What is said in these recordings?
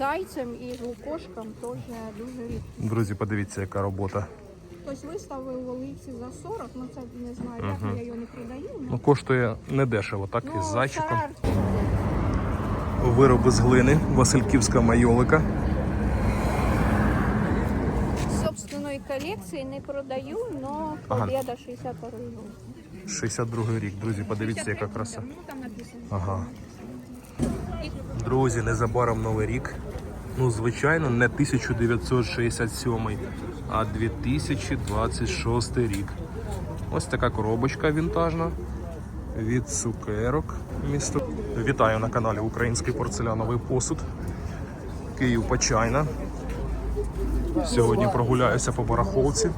зайцем і з лукошком теж дуже рідко. Друзі, подивіться, яка робота. Хтось виставив в за 40, ну це не знаю, як я його не продаю. Ну, коштує недешево, так, Ну, із зайчиком. Вироби з глини, Васильківська майолика. Собственної колекції не продаю, Ага. победа 62 год. 62 рік, друзі, подивіться, яка краса. Ну. Ага. Друзі, незабаром новий рік. Ну, звичайно, не 1967, а 2026 рік. Ось така коробочка вінтажна від цукерок місто. Вітаю на каналі Український порцеляновий посуд. Київ Почайна. Сьогодні прогуляюся по барахолці.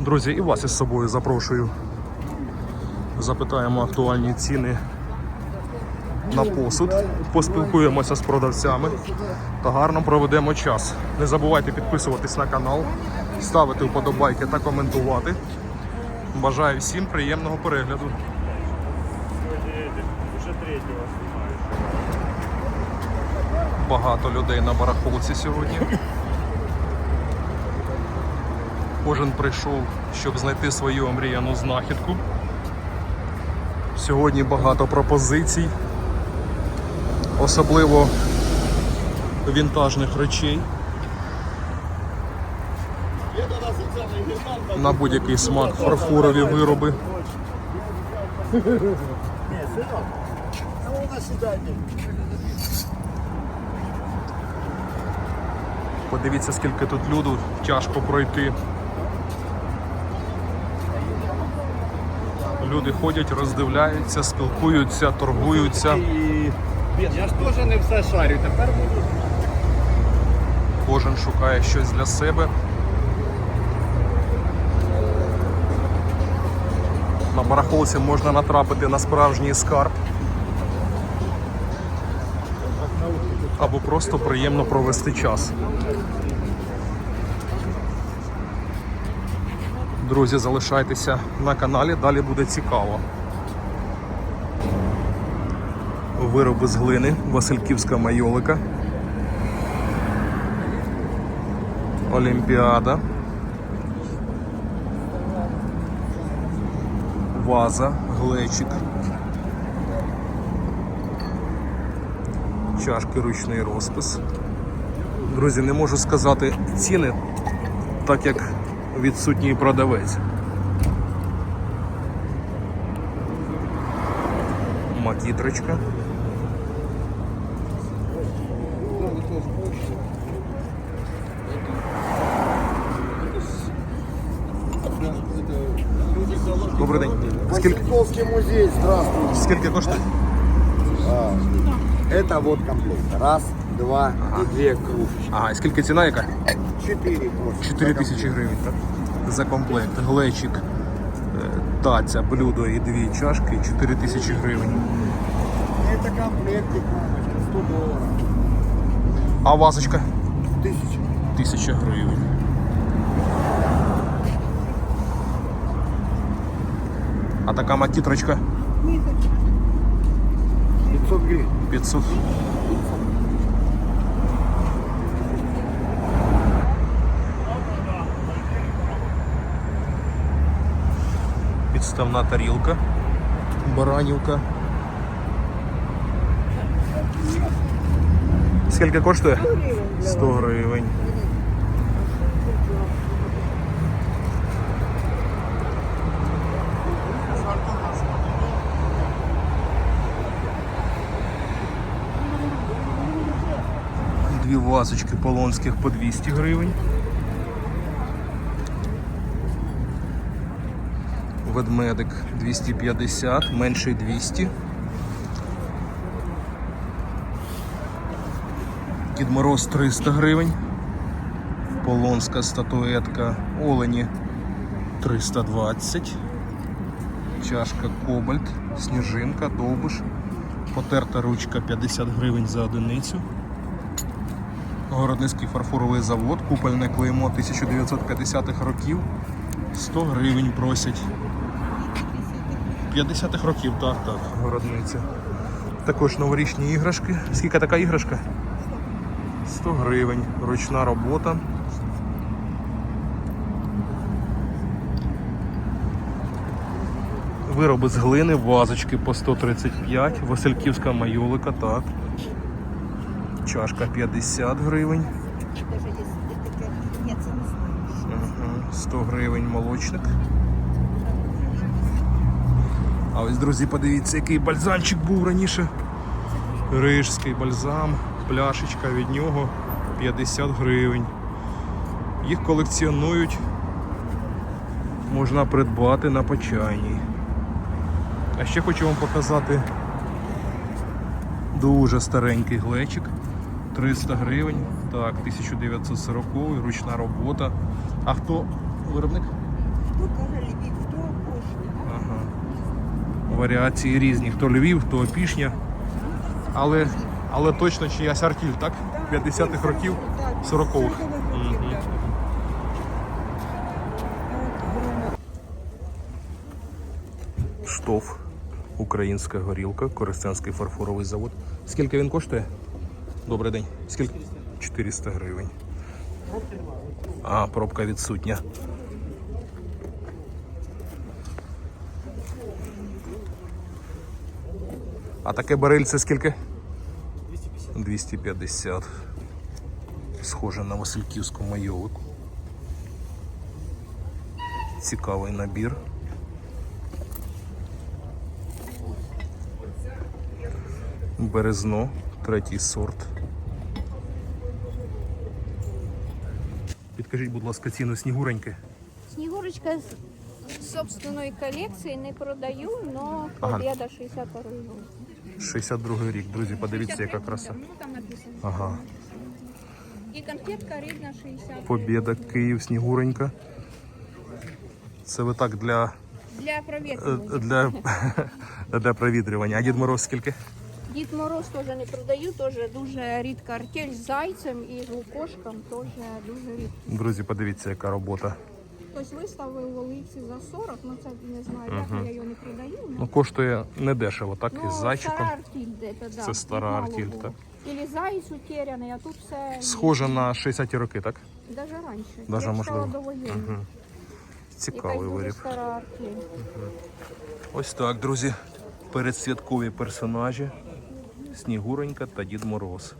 Друзі, і вас із собою запрошую. Запитаємо актуальні ціни на посуд, поспілкуємося з продавцями та гарно проведемо час. Не забувайте підписуватись на канал, ставити вподобайки та коментувати. Бажаю всім приємного перегляду. Багато людей на барахолці сьогодні. Кожен прийшов, щоб знайти свою омріяну знахідку. Сьогодні багато пропозицій, особливо вінтажних речей. На будь-який смак фарфорові вироби. Подивіться, скільки тут люду, тяжко пройти. Люди ходять, роздивляються, спілкуються, торгуються. Я ж теж не все шарю, тепер буду. Кожен шукає щось для себе. На барахолці можна натрапити на справжній скарб. Або просто приємно провести час. Друзі, залишайтеся на каналі, далі буде цікаво. Вироби з глини, Васильківська майолика. Олімпіада. Ваза, глечик. Чашки ручний розпис. Друзі, не можу сказати ціни, так як відсутній продавець. Макітрочка. Добрий день. Скільки, Васильковский музей, здравствуйте. скільки коштує? А, это вот комплект. Раз, два и две кружечки. Ага, і скільки ціна яка? Четыре кружечки. 4 тисячі гривень, так? За комплект. Глечик, е, таця, блюдо і дві чашки 4 тисячі гривень. Это комплектик, мамочка, 100 долларов. А вазочка? Тысяча. Тисяча гривень. А така макітрочка 500 гривен. 500. Підставна тарілка, баранівка. Скільки коштує? 100 гривень. Дві вазочки полонських по 200 гривень. Ведмедик 250, менший 200. Дід Мороз 300 гривень. Полонська статуетка Олені 320. Чашка Кобальт, Сніжинка, Довбиш. Потерта ручка 50 гривень за одиницю. Городницький фарфоровий завод, купольне клеймо 1950-х років. 100 гривень просять. 50-х років, так, так, городниця. Також новорічні іграшки. Скільки така іграшка? 100 гривень. Ручна робота. Вироби з глини, вазочки по 135, Васильківська майолика, так. Чашка 50 гривень. 100 гривень молочник. А ось, друзі, подивіться, який бальзамчик був раніше. Рижський бальзам, пляшечка від нього 50 гривень. Їх колекціонують, можна придбати на почайній. А ще хочу вам показати дуже старенький глечик. 300 гривень. Так, 1940 ручна робота. А хто виробник? Ага. Варіації різні. Хто Львів, хто Опішня. Але, але точно чиясь артіль, так? 50-х років, 40-х. Мгм. Штоф. Українська горілка, Коростенський фарфоровий завод. Скільки він коштує? Добрий день. Скільки? 400 гривень. А, пробка відсутня. А таке барильце скільки? 250. 250. Схоже на Васильківську майолику. Цікавий набір. Березно, третій сорт. Підкажіть, будь ласка, ціну снігуреньки. Снігурочка з собственної колекції не продаю, но Ага. победа 60 гривень. 62 рік, друзі, подивіться, яка краса. Ага. І конфетка рідна 60. Побєда, Київ, Снігуренька. Це ви так для, Для е, провітрювання. для, для провітрювання. А Дід Мороз скільки? Дід Мороз теж не продаю, теж дуже рідка артель з зайцем і з лукошком, теж дуже рідко. Друзі, подивіться, яка робота. Хтось виставив в Оликсі за 40, ну це не знаю, як я його не продаю. Ну, коштує недешево, так? Ну, Із зайчиком. Стара артіль де-то, да. Це стара Мало артіль, було. так? Ілі зайць утеряний, а тут все Схоже на 60-ті роки, так? Даже раніше. Даже Я можливо. читала довоєнні. Цікавий виріб. стара артіль. Ось так, друзі. Передсвяткові персонажі. Снігуренька та Дід Мороз.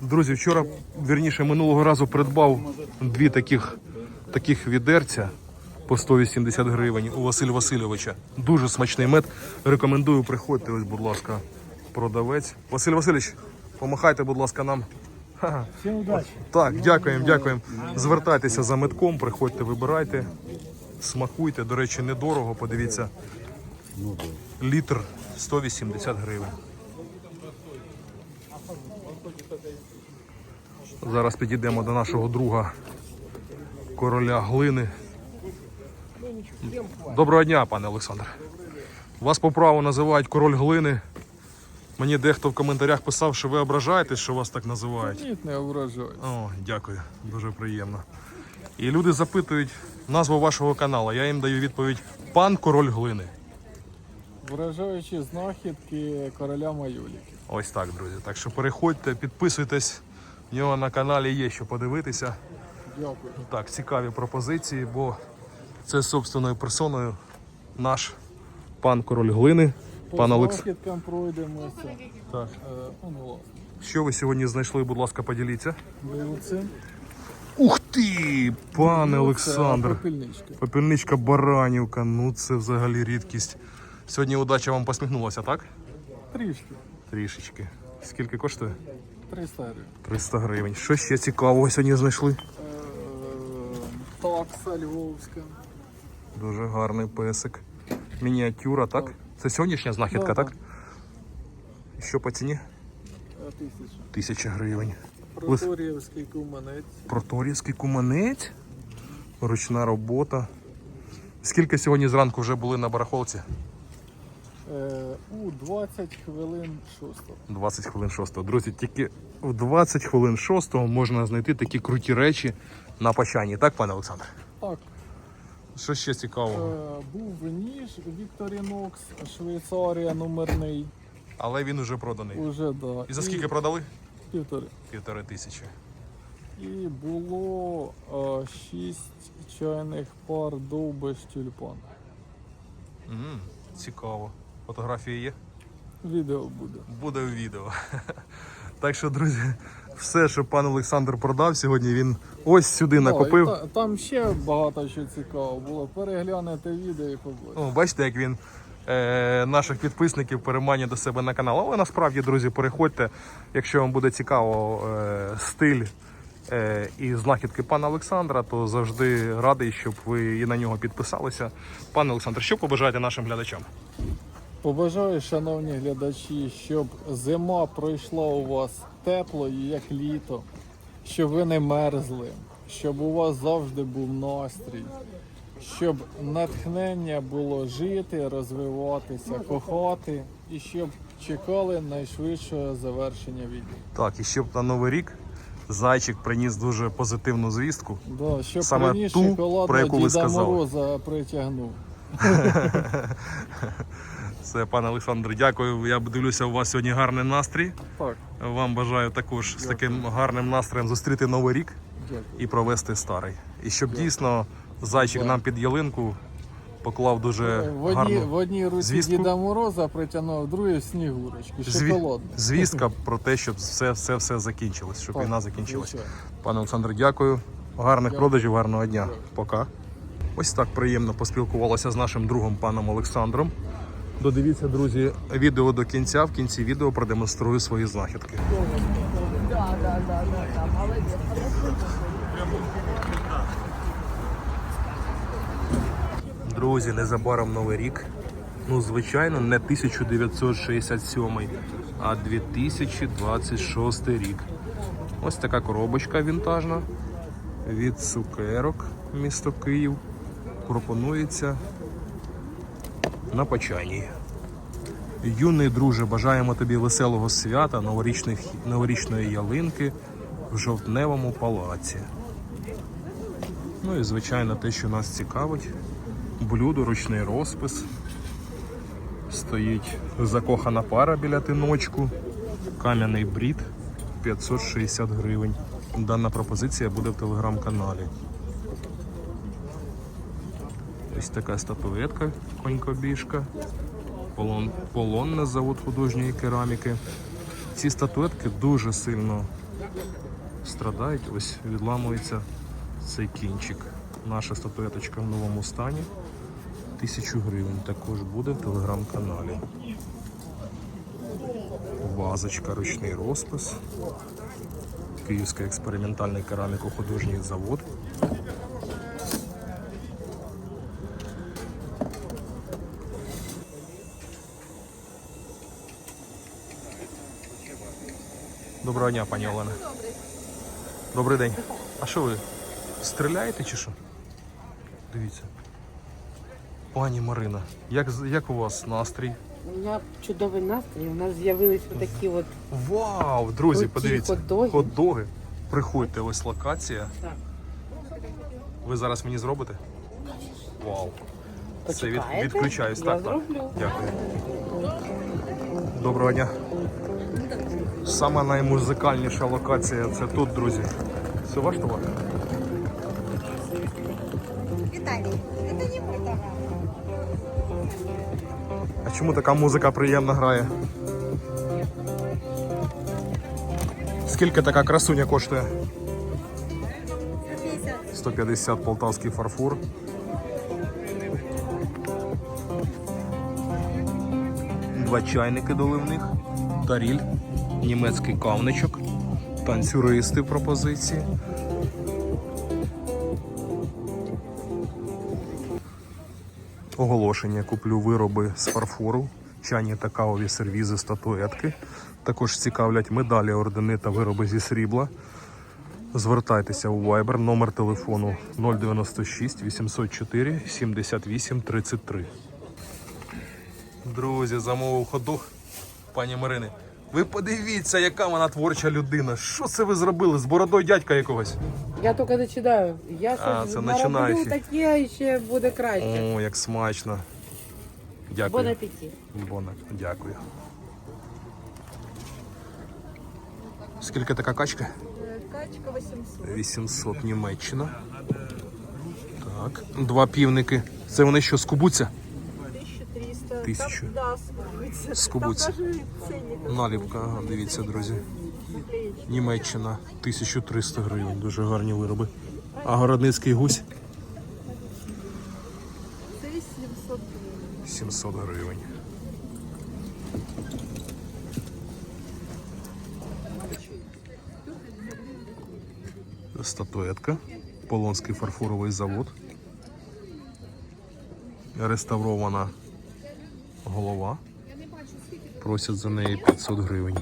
Друзі, вчора, вірніше, минулого разу придбав дві таких, таких відерця по 180 гривень у Василя Васильовича. Дуже смачний мед. Рекомендую, приходьте, ось, будь ласка, продавець. Василь Васильович, помахайте, будь ласка, нам. Всім удачі. Так, дякуємо, дякуємо. Звертайтеся за метком, приходьте, вибирайте, смакуйте. До речі, недорого, подивіться. Літр 180 гривень. Зараз підійдемо до нашого друга короля глини. Доброго дня, пане Олександр. Вас по праву називають король глини. Мені дехто в коментарях писав, що ви ображаєтесь, що вас так називають. Ні, не ображаю. О, дякую, дуже приємно. І люди запитують назву вашого каналу. Я їм даю відповідь Пан Король Глини. Вражаючі знахідки короля Майоліки. Ось так, друзі. Так що переходьте, підписуйтесь. В нього на каналі є що подивитися. Дякую. Так, цікаві пропозиції, бо це собственною персоною наш пан Король Глини. По Пан Олекс. пройдемося. Так. Е, ну, ну. Що ви сьогодні знайшли, будь ласка, поділіться. Вилиці. Ух ти, пане Олександр. Попільничка. Попільничка Баранівка, ну це взагалі рідкість. Сьогодні удача вам посміхнулася, так? Трішки. Трішечки. Скільки коштує? 300 гривень. 300 гривень. Що ще цікавого сьогодні знайшли? Такса львовська. Дуже гарний песик. Мініатюра, так? Це сьогоднішня знахідка, так? так? Що по ціні? Е, Тисяча. Тисяча гривень. Проторіївський куманець. Проторівський куманець. Ручна робота. Скільки сьогодні зранку вже були на барахолці? Е, у 20 хвилин 6. 20 хвилин 6. Друзі, тільки в 20 хвилин 6 можна знайти такі круті речі на Пачані. Так, пане Олександр? Так, Що ще цікавого? е, був ніж Victorinox, Швейцарія номерний. Але він уже проданий. Уже, да. І за скільки продали? Півтори. Півтори тисячі. І було е, шість чайних пар довбиш тюльпан. м цікаво. Фотографії є? Відео буде. буде відео. Так що, друзі, все, що пан Олександр продав сьогодні, він ось сюди накопив. О, та- там ще багато що цікавого було. Переглянете відео і побачите. Ну, бачите, як він е, наших підписників переманює до себе на канал. Але насправді, друзі, переходьте, якщо вам буде цікаво е, стиль е, і знахідки пана Олександра, то завжди радий, щоб ви і на нього підписалися. Пане Олександр, що побажаєте нашим глядачам? Побажаю, шановні глядачі, щоб зима пройшла у вас тепло і як літо, щоб ви не мерзли, щоб у вас завжди був настрій, щоб натхнення було жити, розвиватися, кохати і щоб чекали найшвидшого завершення війни. Так, і щоб на Новий рік зайчик приніс дуже позитивну звістку. Да, щоб Саме приніс ту, про яку ви Діда сказали. Мороза притягнув. Це пане Олександр, дякую. Я дивлюся, у вас сьогодні гарний настрій. Так, Вам бажаю також з таким гарним настроєм зустріти новий рік дякую. і провести старий. І щоб дійсно зайчик нам під ялинку поклав дуже В одній, в одній руці звістку. Діда Мороза притягнув, в другій снігурочки, зві- шоколадну. звістка про те, щоб все, все, все закінчилось, щоб Так, війна закінчилась. звичайно. Пане Олександр, дякую. Гарних продажів, гарного дня. Пока. Ось так приємно поспілкувалася з нашим другом паном Олександром. Додивіться, друзі, відео до кінця. В кінці відео продемонструю свої знахідки. Друзі, незабаром новий рік. Ну, звичайно, не 1967, а 2026 рік. Ось така коробочка вінтажна від цукерок місто Київ. Пропонується на почайній. Юний друже, бажаємо тобі веселого свята, новорічних, новорічної ялинки в жовтневому палаці. Ну і звичайно те, що нас цікавить, блюдо, ручний розпис. Стоїть закохана пара біля тиночку, кам'яний брід 560 гривень. Дана пропозиція буде в телеграм-каналі. Ось така статуетка конькобіжка. Полон, полонне завод художньої кераміки. Ці статуетки дуже сильно страдають. Ось відламується цей кінчик. Наша статуеточка в новому стані. Тисячу гривень також буде в телеграм-каналі. Вазочка, ручний розпис. Київський експериментальний кераміко-художній завод. Доброго дня, пані Олена. Добрий день. А що ви стріляєте чи що? Дивіться. Пані Марина, як, як у вас настрій? У мене чудовий настрій. У нас з'явились такі от Вау, друзі, Круті подивіться. хот-доги. Хот-доги. Приходьте, ось локація. Так. Ви зараз мені зробите? Вау. Це від, відключаюсь. Я Так, так. Дякую. Доброго дня. Сама наймузикальніша локація це тут, друзі. Це ваш товар? Виталий, это не мой товар. А чому така музика приємна грає? Скільки така красуня коштує? 150. 150 полтавський фарфор. Два чайники доливних, таріль, німецький кавничок, танцюристи пропозиції. Оголошення куплю вироби з фарфору, чайні та кавові сервізи, статуетки. Також цікавлять медалі, ордени та вироби зі срібла. Звертайтеся у Viber, номер телефону 096 804 78 33. Друзі, замовив ходок пані Марини. Ви подивіться, яка вона творча людина. Що це ви зробили з бородою дядька якогось? Я тільки починаю. Я А, щось це нароблю починаючий. таке ще буде краще. О, як смачно. Бон Дякую. апеті. Бона, дякую. Скільки така качка? Качка 800. 800 Німеччина. Так. Два півники. Це вони що, скубуться? 1300. Тисячу. Ценник. Наліпка, дивіться, друзі. Німеччина 1300 гривень. Дуже гарні вироби. А городницький гусь Це 700 гривень. 700 гривень. Статуетка. Полонський фарфоровий завод. Реставрована голова. Просять за неї 500 гривень.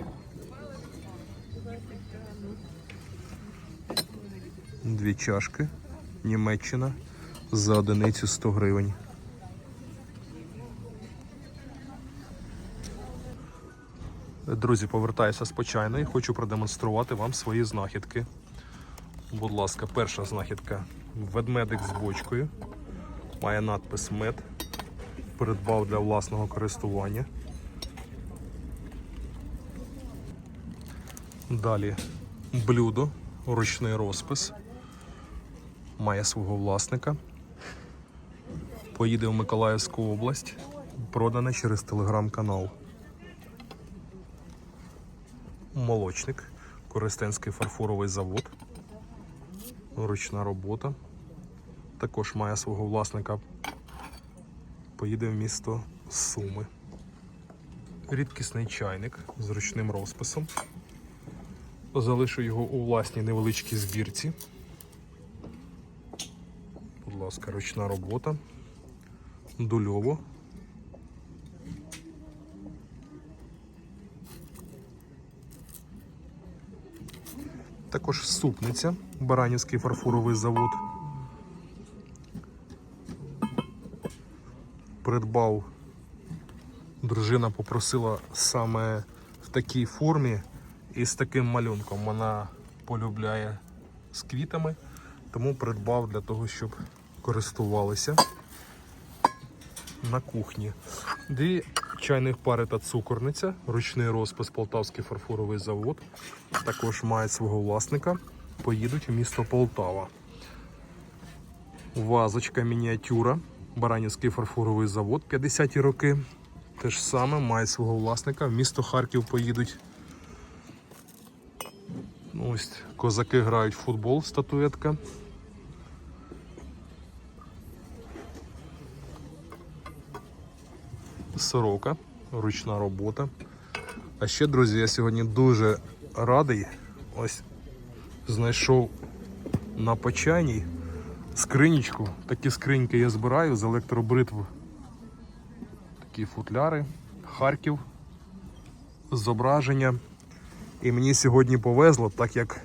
Дві чашки. Німеччина. За одиницю 100 гривень. Друзі, повертаюся з почайної. Хочу продемонструвати вам свої знахідки. Будь ласка, перша знахідка ведмедик з бочкою. Має надпис мед. Придбав для власного користування. Далі блюдо, ручний розпис. Має свого власника. Поїде в Миколаївську область. Продане через телеграм-канал. Молочник, Коростенський фарфоровий завод. Ручна робота. Також має свого власника. Поїде в місто Суми. Рідкісний чайник з ручним розписом. Залишу його у власній невеличкій збірці. Будь ласка, ручна робота. Дульово. Також супниця, Баранівський фарфоровий завод. Придбав, дружина попросила саме в такій формі і з таким малюнком. Вона полюбляє з квітами, тому придбав для того, щоб користувалися на кухні. Дві чайних пари та цукорниця, ручний розпис Полтавський фарфоровий завод. Також мають свого власника. Поїдуть в місто Полтава. Вазочка мініатюра. Баранівський фарфоровий завод 50-ті роки. Те ж саме має свого власника. В місто Харків поїдуть. Ну, Ось козаки грають в футбол, статуетка. Сорока, ручна робота. А ще, друзі, я сьогодні дуже радий. Ось знайшов на почайній скринічку. Такі скриньки я збираю з електробритв. Такі футляри. Харків. Зображення. І мені сьогодні повезло, так як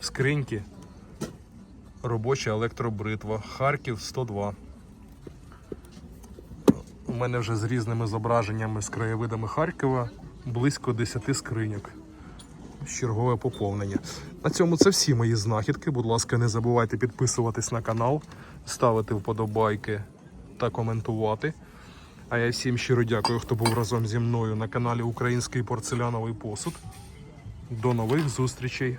скриньки робоча електробритва. Харків 102. У мене вже з різними зображеннями з краєвидами Харкова близько 10 скриньок. Чергове поповнення. На цьому це всі мої знахідки. Будь ласка, не забувайте підписуватись на канал, ставити вподобайки та коментувати. А я всім щиро дякую, хто був разом зі мною на каналі Український порцеляновий посуд. До нових зустрічей!